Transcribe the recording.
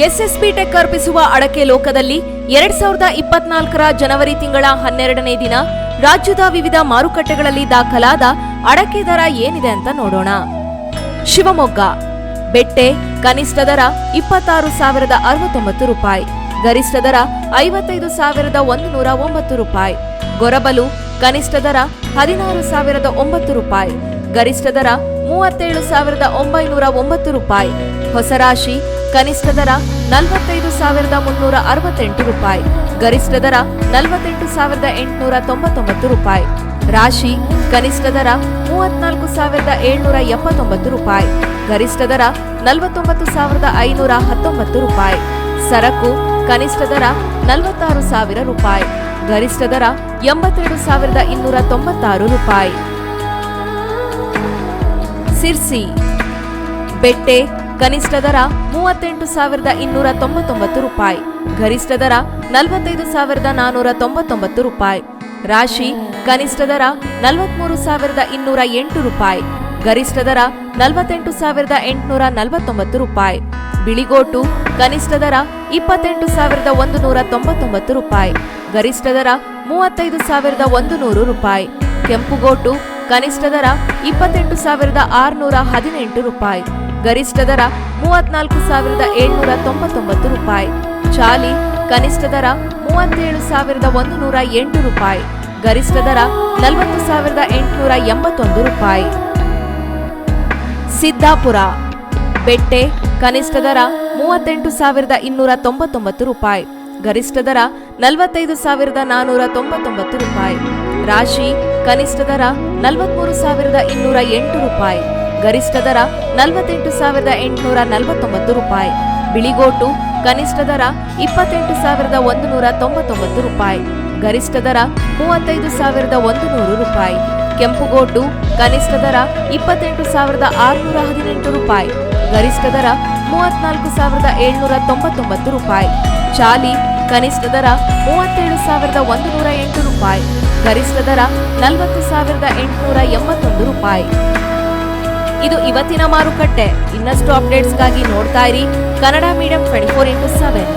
SSP tech ಅರ್ಪಿಸುವ ಅಡಕೆ ಲೋಕದಲ್ಲಿ ಎರಡ್ ಸಾವಿರದ ಇಪ್ಪತ್ನಾಲ್ಕರ ಜನವರಿ ತಿಂಗಳ ಹನ್ನೆರಡನೇ ದಿನ ರಾಜ್ಯದ ವಿವಿಧ ಮಾರುಕಟ್ಟೆಗಳಲ್ಲಿ ದಾಖಲಾದ ಅಡಕೆ ದರ ಏನಿದೆ ಅಂತ ನೋಡೋಣ. ಶಿವಮೊಗ್ಗ. ಬೆಟ್ಟೆ ಕನಿಷ್ಠ ದರ ಇಪ್ಪತ್ತಾರು ಸಾವಿರದ ಅರವತ್ತೊಂಬತ್ತು ರೂಪಾಯಿ, ಗರಿಷ್ಠ ದರ ಐವತ್ತೈದು ಸಾವಿರದ ಒಂದು ನೂರ ಒಂಬತ್ತು ರೂಪಾಯಿ, ಗೊರಬಲು ಕನಿಷ್ಠ ದರ ಹದಿನಾರು ಸಾವಿರದ ಒಂಬತ್ತು ರೂಪಾಯಿ, ಗರಿಷ್ಠ ದರ ಮೂವತ್ತೇಳು ಸಾವಿರದ ಒಂಬೈನೂರ ಒಂಬತ್ತು ರೂಪಾಯಿ, ಹೊಸರಾಶಿ ಕನಿಷ್ಠ ದರ ನಲವತ್ತೈದು ಸಾವಿರದ ಮುನ್ನೂರ ಅರವತ್ತೆಂಟು ರೂಪಾಯಿ. ಗರಿಷ್ಠ ದರ ನಲವತ್ತೆಂಟು ಸಾವಿರದ ಎಂಟುನೂರ ತೊಂಬತ್ತೊಂಬತ್ತು ರೂಪಾಯಿ. ರಾಶಿ ಕನಿಷ್ಠ ದರ ಮೂವತ್ನಾಲ್ಕು ಸಾವಿರದ ಏಳ್ನೂರ ಎಪ್ಪತ್ತೊಂಬತ್ತು ರೂಪಾಯಿ. ಗರಿಷ್ಠ ದರ ನಲವತ್ತೊಂಬತ್ತು ಸಾವಿರದ ಐನೂರ ಹತ್ತೊಂಬತ್ತು ರೂಪಾಯಿ. ಸರಕು ಕನಿಷ್ಠ ದರ ನಲವತ್ತಾರು ಸಾವಿರ ರೂಪಾಯಿ. ಗರಿಷ್ಠ ದರ ಎಂಬತ್ತೆರಡು ಸಾವಿರದ ಇನ್ನೂರ ತೊಂಬತ್ತಾರು ರೂಪಾಯಿ. ಸಿರ್ಸಿ. ಬೆಟ್ಟೆ ಕನಿಷ್ಠ ದರ ಮೂವತ್ತೆಂಟು ಸಾವಿರದ ಇನ್ನೂರ ತೊಂಬತ್ತೊಂಬತ್ತು ರೂಪಾಯಿ. ಗರಿಷ್ಠ ದರ ನಲವತ್ತೈದು ಸಾವಿರದ ನಾನೂರ ತೊಂಬತ್ತೊಂಬತ್ತು ರೂಪಾಯಿ. ರಾಶಿ ಕನಿಷ್ಠ ದರ ನಲವತ್ಮೂರು ಸಾವಿರದ ಇನ್ನೂರ ಎಂಟು ರೂಪಾಯಿ. ಗರಿಷ್ಠ ದರ ನಲವತ್ತೆಂಟು ಸಾವಿರದ ಎಂಟುನೂರ ನಲವತ್ತೊಂಬತ್ತು ರೂಪಾಯಿ. ಬಿಳಿಗೋಟು ಕನಿಷ್ಠ ದರ ಇಪ್ಪತ್ತೆಂಟು ಸಾವಿರದ ಒಂದು ನೂರ ತೊಂಬತ್ತೊಂಬತ್ತು ರೂಪಾಯಿ. ಗರಿಷ್ಠ ದರ ಮೂವತ್ತೈದು ಸಾವಿರದ ಒಂದು ನೂರು ರೂಪಾಯಿ. ಕೆಂಪುಗೋಟು ಕನಿಷ್ಠ ದರ ಇಪ್ಪತ್ತೆಂಟು ಸಾವಿರದ ಆರುನೂರ ಹದಿನೆಂಟು ರೂಪಾಯಿ. ಗರಿಷ್ಠ ದರ ಮೂವತ್ನಾಲ್ಕು ಸಾವಿರದ ಏಳ್ನೂರ ತೊಂಬತ್ತೊಂಬತ್ತು ರೂಪಾಯಿ. ಚಾಲಿ, ಕನಿಷ್ಠ ದರ ಮೂವತ್ತೇಳು ಸಾವಿರದ ಒಂದು ನೂರ ಎಂಟು ರೂಪಾಯಿ. ಗರಿಷ್ಠ ದರ ನಲವತ್ತು ಸಾವಿರದ ಎಂಟುನೂರ ಎಂಬತ್ತೊಂದು ರೂಪಾಯಿ. ಸಿದ್ದಾಪುರ, ಬೆಟ್ಟೆ, ಕನಿಷ್ಠ ದರ ಮೂವತ್ತೆಂಟು ಸಾವಿರದ ಇನ್ನೂರ ತೊಂಬತ್ತೊಂಬತ್ತು ರೂಪಾಯಿ. ಗರಿಷ್ಠ ದರ ನಲವತ್ತೈದು ಸಾವಿರದ ನಾನೂರ ತೊಂಬತ್ತೊಂಬತ್ತು ರೂಪಾಯಿ. ರಾಶಿ, ಕನಿಷ್ಠ ದರ ನಲವತ್ಮೂರು ಸಾವಿರದ ಇನ್ನೂರ ಎಂಟು ರೂಪಾಯಿ. ಗರಿಷ್ಠ ದರ ನಲವತ್ತೆಂಟು ಸಾವಿರದ ಎಂಟುನೂರ ನಲವತ್ತೊಂಬತ್ತು ರೂಪಾಯಿ. ಬಿಳಿಗೋಟು ಕನಿಷ್ಠ ದರ ಇಪ್ಪತ್ತೆಂಟು ಸಾವಿರದ ಒಂದು ನೂರ ತೊಂಬತ್ತೊಂಬತ್ತು ರೂಪಾಯಿ. ಗರಿಷ್ಠ ದರ ಮೂವತ್ತೈದು ಸಾವಿರದ ಒಂದು ನೂರು ರೂಪಾಯಿ. ಕೆಂಪುಗೋಟು ಕನಿಷ್ಠ ದರ ಇಪ್ಪತ್ತೆಂಟು ಸಾವಿರದ ಆರುನೂರ ಹದಿನೆಂಟು ರೂಪಾಯಿ. ಗರಿಷ್ಠ ದರ ಮೂವತ್ನಾಲ್ಕು ಸಾವಿರದ ಏಳ್ನೂರ ತೊಂಬತ್ತೊಂಬತ್ತು ರೂಪಾಯಿ. ಚಾಲಿ ಕನಿಷ್ಠ ದರ ಮೂವತ್ತೇಳು ಸಾವಿರದ ಒಂದು ನೂರ ಎಂಟು ರೂಪಾಯಿ. ಗರಿಷ್ಠ ದರ ನಲವತ್ತು ಸಾವಿರದ ಎಂಟುನೂರ ಎಂಬತ್ತೊಂದು ರೂಪಾಯಿ. ಇದು ಇವತ್ತಿನ ಮಾರುಕಟ್ಟೆ. ಇನ್ನಷ್ಟು ಅಪ್ಡೇಟ್ಸ್ಗಾಗಿ ನೋಡ್ತಾ ಇರಿ. Kannada medium twenty four into seven